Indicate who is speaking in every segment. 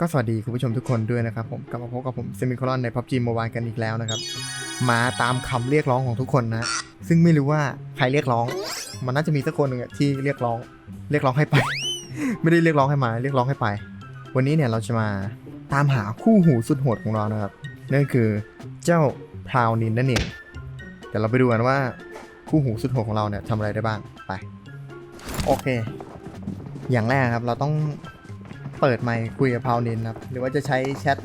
Speaker 1: ก็สวัสดีคุณผู้ชมทุกคนด้วยนะครับผมกลับมาพบกับผมเซมิคลอนใน PUBG Mobile กันอีกแล้วนะครับ มาตามคำเรียกร้องของทุกคนนะ ซึ่งไม่รู้ว่าใครเรียกร้อง มันน่าจะมีสักคนหนึ่งที่เรียกร้อง เรียกร้องให้ไป ไม่ได้เรียกร้องให้มา เรียกร้องให้ไป วันนี้เนี่ยเราจะมาตามหาคู่หูสุดโหดของเรานะครับนั่นคือเจ้าพราวนินนั่นเองเดี๋ยวเราไปดูกันว่าคู่หูสุดโหดของเราเนี่ยทำอะไรได้บ้างไป โอเค อย่างแรกครับเราต้อง เปิดไมค์คุยกับพาวนินครับ หรือว่าจะใช้แชท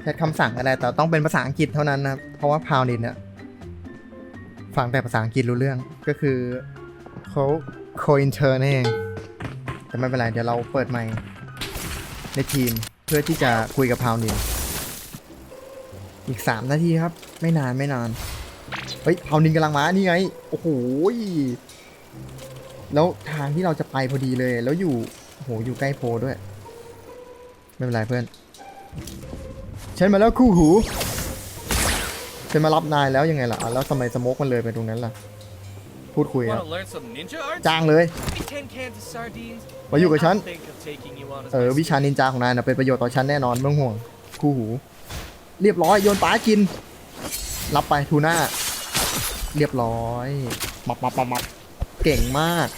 Speaker 1: แชทคำสั่งอะไรแต่ต้องเป็นภาษาอังกฤษเท่านั้นนะครับ เพราะว่าพาวนินเนี่ยฟังแต่ภาษาอังกฤษรู้เรื่องก็คือเขาโคอินเทอร์นั่นเองแต่ไม่เป็นไรเดี๋ยวเราเปิดไมค์ในทีมเพื่อที่จะคุยกับพาวนินอีก 3 นาทีครับ ไม่นานไม่นาน เฮ้ยพาวนินกำลังมา นี่ไง โอ้โห แล้วทางที่เราจะไปพอดีเลย แล้วอยู่โอ้โหอยู่ใกล้โพลด้วย ไม่เป็นไรเพื่อน ฉันมาแล้วคู่หู ฉันมารับนายแล้วยังไงล่ะอะแล้วทำไมสโมกมันเลยไปตรงนั้นล่ะ พูดคุยอะ
Speaker 2: Want to learn some ninja arts?
Speaker 1: จ้างเลย
Speaker 2: Maybe 10 cans of sardines?
Speaker 1: มาอยู่กับฉัน
Speaker 2: I'll think of taking you on as
Speaker 1: เออ
Speaker 2: my
Speaker 1: วิชานินจาของนายนะเป็นประโยชน์ต่อฉันแน่นอนไม่ต้องห่วง คู่หู เรียบร้อย โยนป้ากิน รับไปทูน่า เรียบร้อยมับมับมับมับ เก่งมาก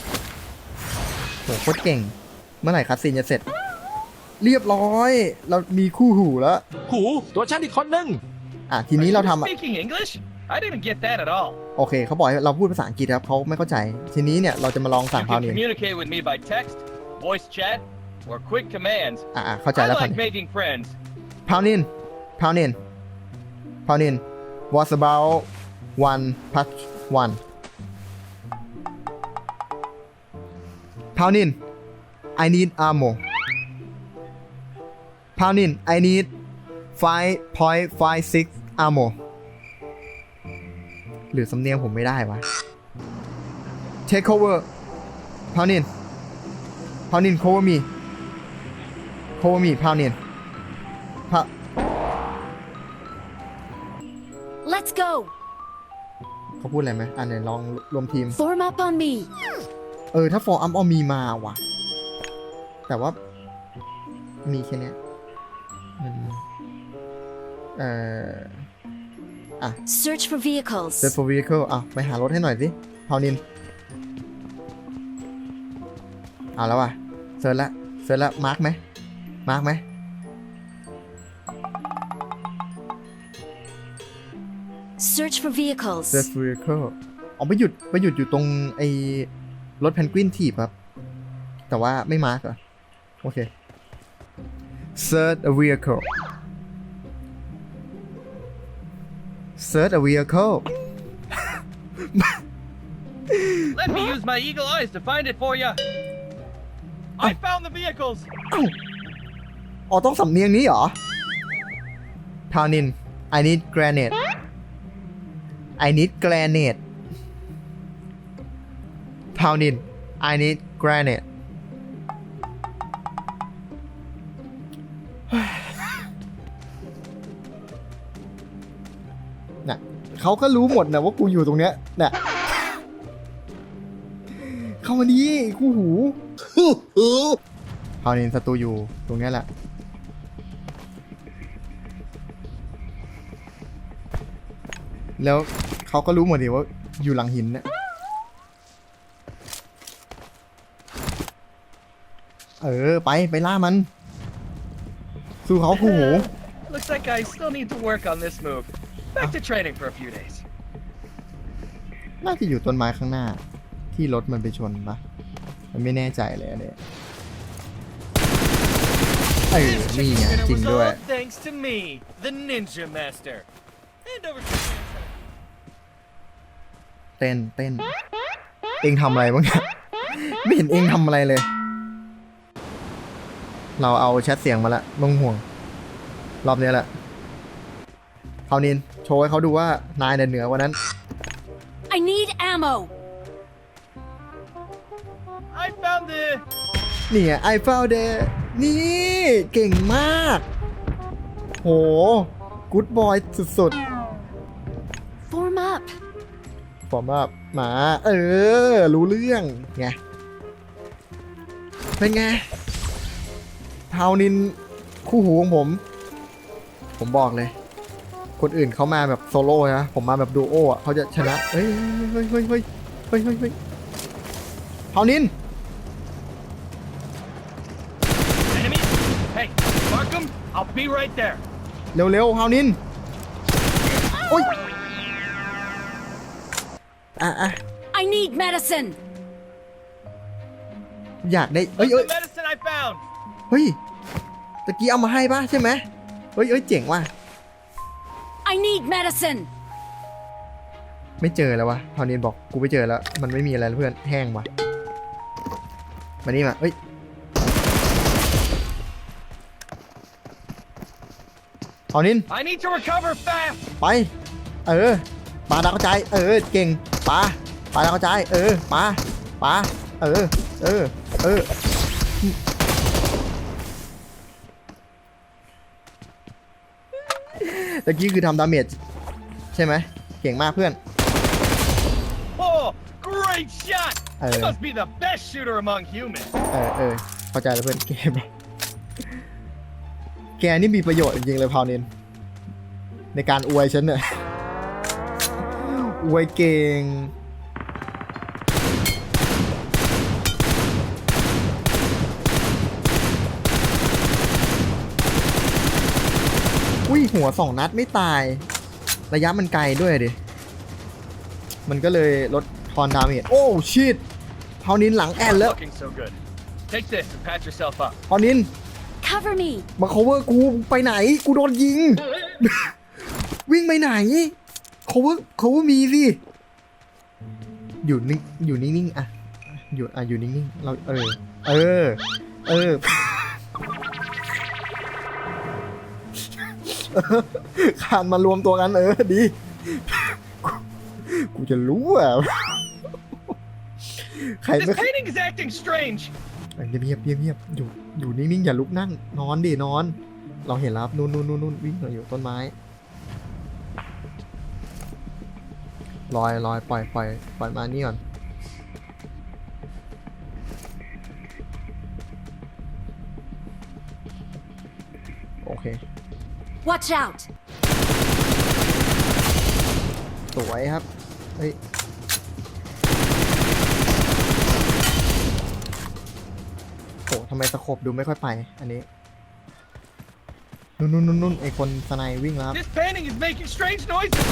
Speaker 1: โหโคตรเก่ง เมื่อไหร่คัสซีนจะเสร็จ เรียบร้อย เรามีคู่หูแล้ว
Speaker 3: หูตัวฉันอีกคนนึง
Speaker 1: อะทีนี้เราทำอะ
Speaker 2: Speaking English? I didn't get that at all.
Speaker 1: โอเคเขาบอกให้เราพูดภาษาอังกฤษครับเขาไม่เข้าใจ ทีนี้เนี่ยเราจะมาลองสั่ง
Speaker 2: You
Speaker 1: พาว
Speaker 2: can
Speaker 1: เนียน
Speaker 2: communicate with me by text, voice chat, or quick commands.
Speaker 1: อะอะเข้าใจ
Speaker 2: I
Speaker 1: แล้วพัน
Speaker 2: like making friends.
Speaker 1: พาวนินพาวนินพาวนิน was about one plus one พาวนิน I need ammo พาวนิน I need five point five six ammo หรือสำเนียงผมไม่ได้วะ take over พาวนินพาวนิน cover me cover me พาวนินพะ
Speaker 4: Let's go.
Speaker 1: เขาพูดอะไรไหมอ่านไหนลองรวมทีม
Speaker 4: Form up on me.
Speaker 1: เออ ถ้าฟอร์อัมออมีมาว่ะ แต่ว่า มีแค่เนี้ยมันเอ่อ
Speaker 4: Search for vehicles.
Speaker 1: set for vehicle อะ ไปหารถให้หน่อยสิพาวนินเอาแล้วว่ะเซิร์ชละเซิร์ชละมาร์กไหมมาร์กไหม
Speaker 4: Search for vehicles.
Speaker 1: set for vehicle อ๋อไปหยุดไปหยุดอยู่ตรงไอ้ รถแพนกวินถีบครับ แต่ว่าไม่มาร์กเหรอโอเค search a vehicle search a vehicle
Speaker 2: Let me use my eagle eyes to find it for you. I found the vehicles.
Speaker 1: อ๋อต้องสำเนียงนี้เหรอพาวนิน I need granite I need granite พาวนิน I need granite น่ะเขาก็รู้หมดนะว่ากูอยู่ตรงเนี้ยน่ะเข้ามาดีคู่หูพาวนินศัตรูอยู่ตรงเนี้ยแหละ แล้วเขาก็รู้หมดดิว่าอยู่หลังหินเนี่ย เออ ไป ไปล่ามัน สู้เขาคู่หู
Speaker 2: Looks like I still need to work on this move. Back to training for a few days.
Speaker 1: น่าจะอยู่ต้นไม้ข้างหน้า ที่รถมันไปชนปะมันไม่แน่ใจเลยอันเนี้ยเออ
Speaker 2: This
Speaker 1: นี่
Speaker 2: chicken
Speaker 1: ไง
Speaker 2: dinner
Speaker 1: จริง
Speaker 2: was
Speaker 1: ด้วย
Speaker 2: all thanks to me, the Ninja Master. And over to the
Speaker 1: เต้นเต้น เองทำอะไรบ้างเนี่ย ไม่เห็นเองทำอะไรเลย เราเอาแชทเสียงมาละไม่ต้องห่วง รอบนี้แหละคราวนิน โชว์ให้เขาดูว่านายเนี่ยเหนือกว่านั้น
Speaker 4: I need ammo.
Speaker 2: I found the
Speaker 1: นี่ไงไอ found it นี่ เก่งมาก โหกู๊ดบอยสุด
Speaker 4: Form up.
Speaker 1: ๆผมว่าหมา เออ รู้เรื่อง ไง เป็นไง พาวนินคู่หูของผม ผมบอกเลย คนอื่นเขามาแบบโซโล่นะ ผมมาแบบดูโออะเขาจะชนะ เฮ้ยเฮ้ยเฮ้ยเฮ้ยเฮ้ยเฮ้ยเฮ้ยพาวนิน
Speaker 2: Enemy? Hey, mark 'em. I'll be right there.
Speaker 1: เร็วๆพาวนินโอ้ยอะอะ
Speaker 4: I need medicine.
Speaker 1: อยากได้เอ้ย
Speaker 2: Look
Speaker 1: เอ้ย
Speaker 2: the medicine I found.
Speaker 1: เฮ้ยตะกี้เอามาให้ป่ะใช่ไหมเฮ้ยเอ้ยเจ๋งว่ะ
Speaker 4: I need medicine.
Speaker 1: ไม่เจอแล้ววะพาวนินบอกกูไม่เจอแล้ว มันไม่มีอะไรแล้วเพื่อนแห้งว่ะมานี่มาเอ้ยพาวนิน
Speaker 2: I need to recover fast.
Speaker 1: ไป เออปลาดาวกระจายเออ เก่งปลาปลาดาวกระจายเออปลาปลาเออ เออ เออ ตะกี้คือทำดาเมจใช่ไหมเก่งมากเพื่อน
Speaker 2: Oh, great shot.
Speaker 1: Uh.
Speaker 2: You must be the best shooter among humans.
Speaker 1: เออเออเข้าใจแล้วเพื่อนเกมแกนี่มีประโยชน์จริงๆเลยพาวนินในการอวยฉันเนี่ยอวยเก่ง อุ้ยหัวสองนัดไม่ตาย ระยะมันไกลด้วยดิ มันก็เลยลดทอนดาเมจโอ้ชิตพาวนินหลังแอนแล้ว
Speaker 2: Looking so good. Take this and patch yourself up.
Speaker 1: พาวนิน
Speaker 4: Cover me.
Speaker 1: มา cover กูไปไหน กูโดนยิง วิ่งไปไหน cover cover มีสิ อยู่นิ่งอยู่นิ่งๆอะอยู่อะอยู่นิ่งๆเราเออ เออ เออ ขานมารวมตัวกันเออดีกูกูจะรู้อะ ใคร
Speaker 2: This
Speaker 1: ไม่
Speaker 2: painting is acting strange.
Speaker 1: เงียบเงียบเงียบเงียบอยู่อยู่นิ่งๆอย่าลุกนั่ง นอนดินอน เราเห็นแล้วครับนู่นนู่นนู่นนู่นวิ่งอยู่ต้นไม้ลอยลอยปล่อยปล่อยปล่อยมานี่ก่อนโอเค
Speaker 4: Watch out.
Speaker 1: สวยครับ เฮ้ย โหทำไมสโคบดูไม่ค่อยไป อันนี้ นุ่นนุ่นนุ่นนุ่นไอคนสไนวิ่งแล้วครับ
Speaker 2: This painting is making strange noises.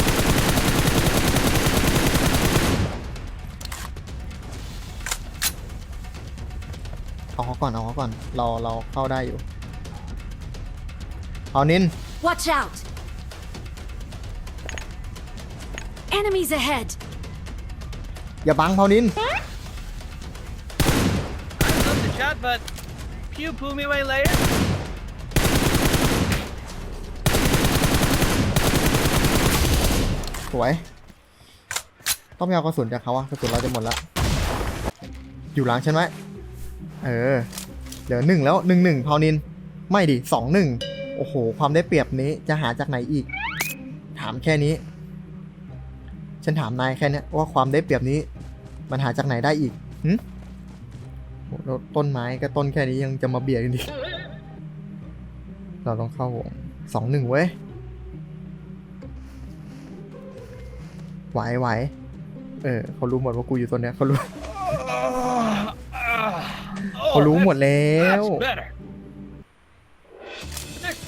Speaker 1: เอาเขาก่อน เอาเขาก่อน เรา เราเข้าได้อยู่ เอานิน
Speaker 4: Watch out. Enemies ahead.
Speaker 1: อย่าบังเผานิน
Speaker 2: I love the shot, but pew poo me way later.
Speaker 1: สวย ต้องไปเอากระสุนจากเขาอะกระสุนเราจะหมดแล้วอยู่หลังฉันไหมเออเดี๋ยวหนึ่งแล้วหนึ่งหนึ่งเผานิน ไม่ดิสองหนึ่ง โอ้โห ความได้เปรียบนี้จะหาจากไหนอีก ถามแค่นี้ ฉันถามนายแค่เนี้ยว่าความได้เปรียบนี้ มันหาจากไหนได้อีกหึโอ้โหแล้วต้นไม้ก็ต้นแค่นี้ยังจะมาเบียดกันดิเราต้องเข้าวงสองหนึ่งเว้ยไหวไหวเออเขารู้หมดว่ากูอยู่ตัวเนี้ยเขารู้
Speaker 2: Oh,
Speaker 1: เขารู้หมดแล้ว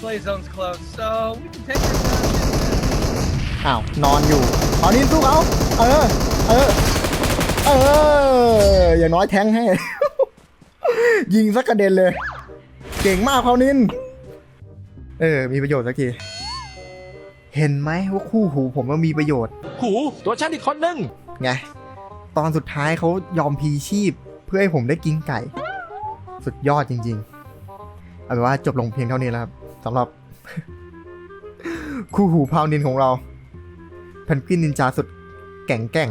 Speaker 2: play zone's closed, so we can take our time.
Speaker 1: อ้าว นอนอยู่ตอนนี้สู้เขาเออ เออ เออ อย่างน้อยแทงให้ ยิงสักกระเด็นเลย เก่งมากเขานิน เออ มีประโยชน์สักที เห็นไหมว่าคู่หูผมมันมีประโยชน์
Speaker 3: หูตัวฉันอีกคนนึง
Speaker 1: ไง ตอนสุดท้ายเขายอมพลีชีพ เพื่อให้ผมได้กินไก่ สุดยอดจริง ๆ เอาเป็นว่าจบลงเพียงเท่านี้แล้วครับ สำหรับ คู่หูพาวนินของเราเพนกวินนินจาสุดแก่งแก่ง